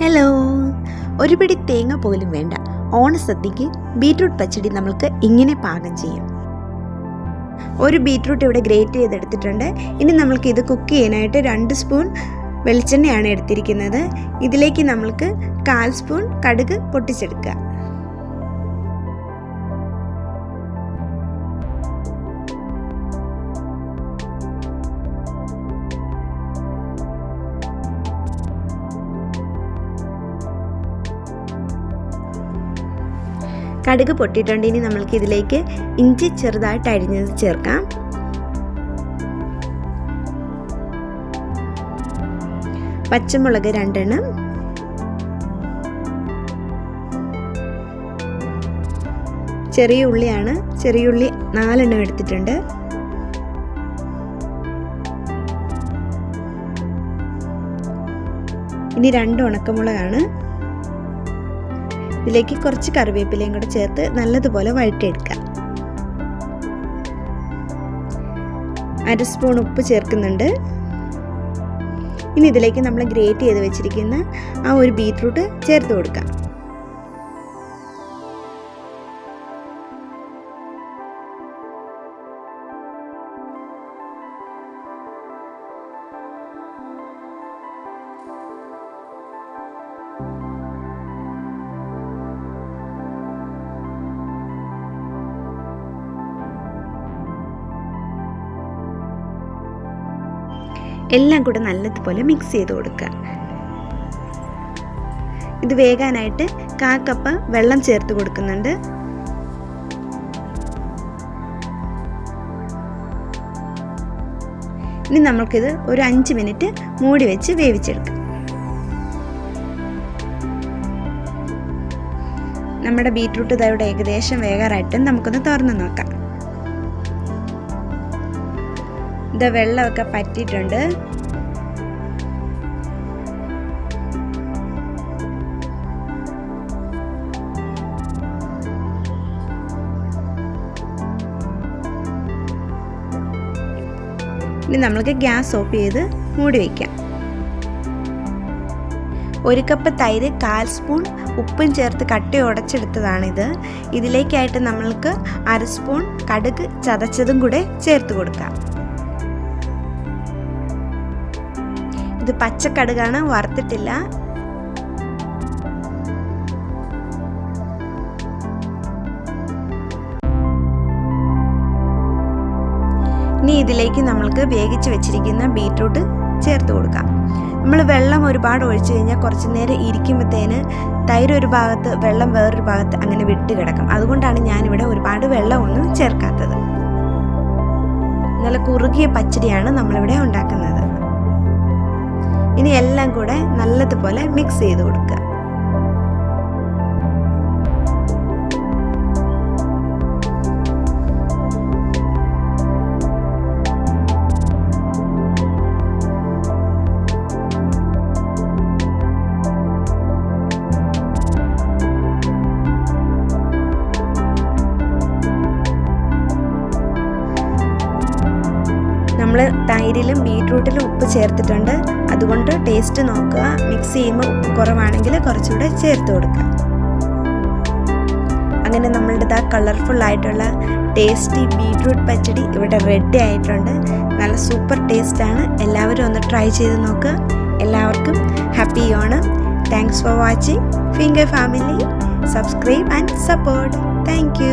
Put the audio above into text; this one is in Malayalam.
ഹലോ ഒരു പിടി തേങ്ങ പോലും വേണ്ട. ഓണസദ്യക്ക് ബീട്രൂട്ട് പച്ചടി നമ്മൾക്ക് ഇങ്ങനെ പാകം ചെയ്യാം. ഒരു ബീറ്റ്റൂട്ട് ഇവിടെ ഗ്രേറ്റ് ചെയ്തെടുത്തിട്ടുണ്ട്. ഇനി നമ്മൾക്ക് ഇത് കുക്ക് ചെയ്യാനായിട്ട് രണ്ട് സ്പൂൺ വെളിച്ചെണ്ണയാണ് എടുത്തിരിക്കുന്നത്. ഇതിലേക്ക് നമ്മൾക്ക് കാൽ സ്പൂൺ കടുക് പൊട്ടിച്ചെടുക്കുക. കടുക് പൊട്ടിയിട്ടുണ്ട്. ഇനി നമ്മൾക്ക് ഇതിലേക്ക് ഇഞ്ചി ചെറുതായിട്ട് അരിഞ്ഞത് ചേർക്കാം. പച്ചമുളക് രണ്ടെണ്ണം. ചെറിയ ഉള്ളിയാണ്. ചെറിയ ഉള്ളി നാലെണ്ണം എടുത്തിട്ടുണ്ട്. ഇനി രണ്ട് ഉണക്കമുളകാണ്. ഇതിലേക്ക് കുറച്ച് കറിവേപ്പിലയും കൂടെ ചേർത്ത് നല്ലതുപോലെ വഴറ്റിയെടുക്കുക. അര സ്പൂൺ ഉപ്പ് ചേർക്കുന്നുണ്ട്. ഇനി ഇതിലേക്ക് നമ്മൾ ഗ്രേറ്റ് ചെയ്ത് വെച്ചിരിക്കുന്ന ആ ഒരു ബീറ്റ്റൂട്ട് ചേർത്ത് കൊടുക്കാം. എല്ലാം കൂടെ നല്ലതുപോലെ മിക്സ് ചെയ്ത് കൊടുക്കുക ഇത് വേകാനായിട്ട് കാ കപ്പ് വെള്ളം ചേർത്ത് കൊടുക്കുന്നുണ്ട്. ഇനി നമ്മൾക്കിത് ഒരു അഞ്ച് മിനിറ്റ് മൂടി വെച്ച് വേവിച്ചെടുക്കാം. നമ്മുടെ ബീറ്റ്റൂട്ട് ഇതവിടെ ഏകദേശം വേകാറായിട്ട് നമുക്കൊന്ന് തുറന്ന് നോക്കാം. ഇത് വെള്ളമൊക്കെ പറ്റിയിട്ടുണ്ട്. ഇനി നമ്മൾക്ക് ഗ്യാസ് ഓഫ് ചെയ്ത് മൂടി വയ്ക്കാം ഒരു കപ്പ് തൈര് കാൽ സ്പൂൺ ഉപ്പും ചേർത്ത് കട്ടി ഉടച്ചെടുത്തതാണിത്. ഇതിലേക്കായിട്ട് നമ്മൾക്ക് അര സ്പൂൺ കടുക് ചതച്ചതും കൂടെ ചേർത്ത് കൊടുക്കാം. ഇത് പച്ചക്കടുകാണ് വറുത്തിട്ടില്ല. ഇനി ഇതിലേക്ക് നമ്മൾക്ക് വേവിച്ച് വെച്ചിരിക്കുന്ന ബീറ്റ്റൂട്ട് ചേർത്ത് കൊടുക്കാം. നമ്മൾ വെള്ളം ഒരുപാട് ഒഴിച്ചു കഴിഞ്ഞാൽ കുറച്ച് നേരം ഇരിക്കുമ്പോഴത്തേന് തൈര് ഒരു ഭാഗത്ത് വെള്ളം വേറൊരു ഭാഗത്ത് അങ്ങനെ വിട്ട് കിടക്കും. അതുകൊണ്ടാണ് ഞാനിവിടെ ഒരുപാട് വെള്ളമൊന്നും ചേർക്കാത്തത്. നല്ല കുറുകിയ പച്ചടിയാണ് നമ്മളിവിടെ ഉണ്ടാക്കുന്നത്. എല്ലാം കൂടെ നല്ലതുപോലെ മിക്സ് ചെയ്ത് കൊടുക്കുക തൈരിലും ബീട്രൂട്ടിലും ഉപ്പ് ചേർത്തിട്ടുണ്ട്. അതുകൊണ്ട് ടേസ്റ്റ് നോക്കുക. മിക്സ് ചെയ്യുമ്പോൾ ഉപ്പ് കുറവാണെങ്കിൽ കുറച്ചുകൂടെ ചേർത്ത് കൊടുക്കുക. അങ്ങനെ നമ്മളുടെ ആ കളർഫുൾ ആയിട്ടുള്ള ടേസ്റ്റി ബീട്രൂട്ട് പച്ചടി ഇവിടെ റെഡി ആയിട്ടുണ്ട്. നല്ല സൂപ്പർ ടേസ്റ്റാണ് എല്ലാവരും ഒന്ന് ട്രൈ ചെയ്ത് നോക്കുക. എല്ലാവർക്കും happy Onam. Thanks for watching finger family subscribe and support thank